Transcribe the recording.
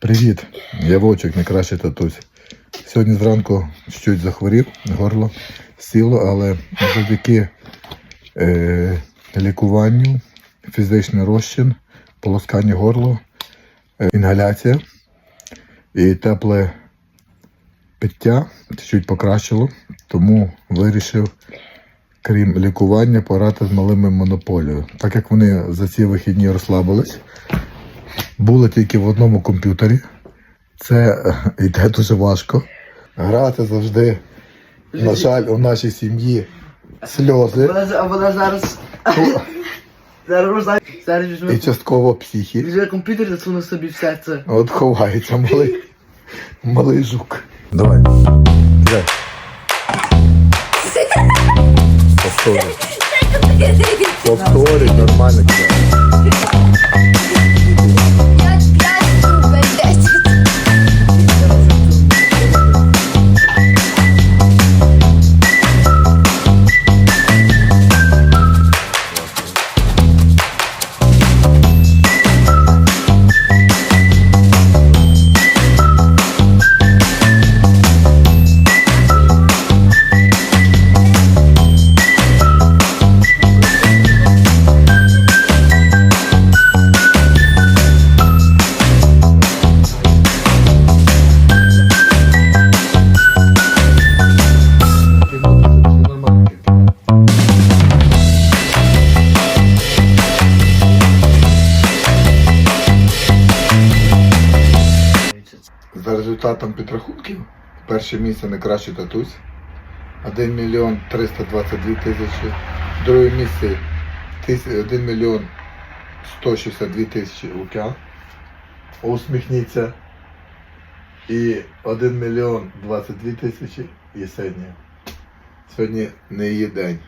Привіт, я Вовчик, найкращий татусь. Сьогодні зранку чуть захворів, горло сіло, але завдяки е, лікуванню, фізичний розчин, полоскання горла, е, інгаляція і тепле пиття чуть покращило, тому вирішив, крім лікування, порати з малими монополією. Так як вони за ці вихідні розслабились, були тільки в одному комп'ютері. Це е, йде дуже важко. Грати завжди, на жаль, у нашій сім'ї сльози Вона, а вона зараз. Зараз і частково психі. Візьме комп'ютер і засуне собі в серце. От ховається малий, малий жук. Давай. Повторюй. Повторюй, нормально За результатом підрахунків, перше місце найкращий татусь. 1 мільйон 322 тисячі. Друге місце 1 мільйон 162 тисячі Лук'ян. Усміхніться. І 1 мільйон 22 тисячі Єсенія. Сьогодні не її день.